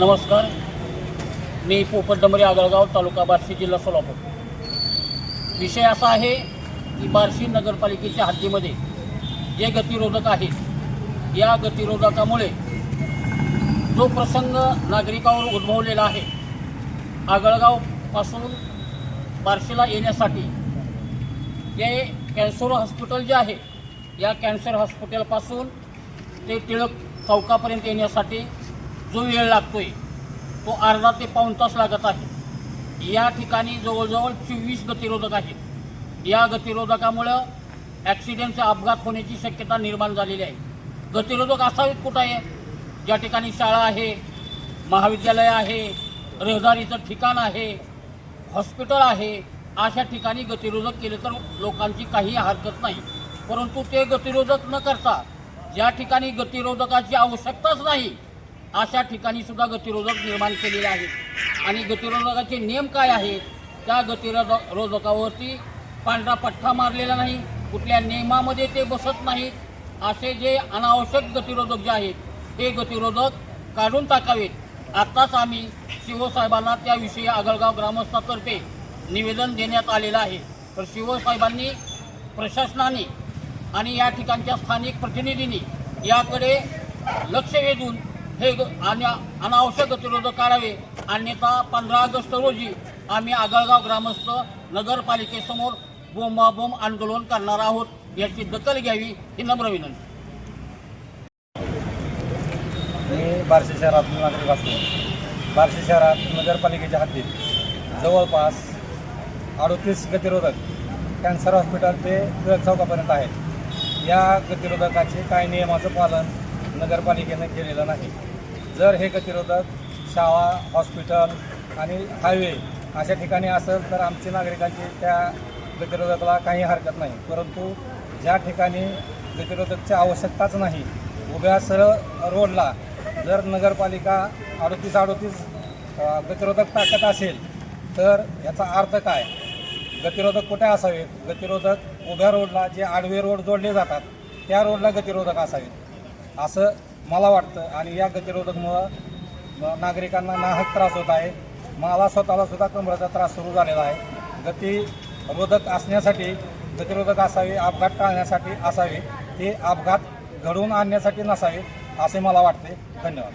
नमस्कार. मी पोपट डमरे आगळगाव तालुका बार्शी जिल्हा सोलापूर. विषय असा आहे की बार्शी नगरपालिकेच्या हद्दीमध्ये जे गतिरोधक आहेत या गतिरोधकामुळे जो प्रसंग नागरिकावर उद्भवलेला आहे आगळगावपासून बार्शीला येण्यासाठी जे कॅन्सर हॉस्पिटल जे आहे या कॅन्सर हॉस्पिटलपासून ते टिळक चौकापर्यंत येण्यासाठी जो वेळ लागतोय तो अर्धा ते पाऊण तास लागत आहे. या ठिकाणी जवळजवळ चोवीस गतिरोधक आहेत. या गतिरोधकामुळं ॲक्सिडेंटचे अपघात होण्याची शक्यता निर्माण झालेली आहे. गतिरोधक असावेत कुठं आहे ज्या ठिकाणी शाळा आहे महाविद्यालय आहे रहदारीचं ठिकाण आहे हॉस्पिटल आहे अशा ठिकाणी गतिरोधक केले तर लोकांची काही हरकत नाही. परंतु ते गतिरोधक न करता ज्या ठिकाणी गतिरोधकाची आवश्यकताच नाही अशा ठिकाणी सुद्धा गतिरोधक निर्माण केलेले आहेत. आणि गतिरोधकाचे नियम काय आहेत? त्या गतिरोधक रोधकावरती पांढरा पठ्ठा मारलेला नाही कुठल्या नियमामध्ये ते बसत नाहीत असे जे अनावश्यक गतिरोधक जे आहेत ते गतिरोधक काढून टाकावेत. आत्ताच आम्ही शिवसाहेबांना त्याविषयी आगळगाव ग्रामस्थातर्फे निवेदन देण्यात आलेलं आहे. तर शिवसाहेबांनी प्रशासनाने आणि या ठिकाणच्या स्थानिक प्रतिनिधींनी याकडे लक्ष वेधून हे ग- अनावश्यक गतिरोधक काढावे. अन्यथा पंधरा ऑगस्ट रोजी आम्ही आगळगाव ग्रामस्थ नगरपालिकेसमोर बोंबाबोंब आंदोलन करणार आहोत. याची दखल घ्यावी ही नम्र विनंती. मी बार्शी शहरातून नागरिक असतो. बार्शी शहरात नगरपालिकेच्या हद्दीत जवळपास अडतीस गतिरोधक कॅन्सर हॉस्पिटल ते टिळक चौकापर्यंत आहेत. या गतिरोधकाचे काय नियमाचं पालन नगरपालिकेनं केलेलं नाही. जर हे गतिरोधक शाळा हॉस्पिटल आणि हायवे अशा ठिकाणी असेल तर आमची नागरिकांची त्या गतिरोधकाला काही हरकत नाही. परंतु ज्या ठिकाणी गतिरोधकची आवश्यकताच नाही उभ्या सरळ रोडला जर नगरपालिका अडतीस अडतीस गतिरोधक टाकत असेल तर याचा अर्थ काय? गतिरोधक कुठे असावेत? गतिरोधक उभ्या रोडला जे आडवे रोड जोडले जातात त्या रोडला गतिरोधक असावेत. असं मला वाटतं. आणि या गतिरोधकमुळं नागरिकांना नाहक त्रास होत आहे. मला स्वतःला सुद्धा कमरेचा त्रास सुरू झालेला आहे. गतिरोधक असण्यासाठी गतिरोधक असावे अपघात टाळण्यासाठी असावे ते अपघात घडवून आणण्यासाठी नसावे असे मला वाटते. धन्यवाद.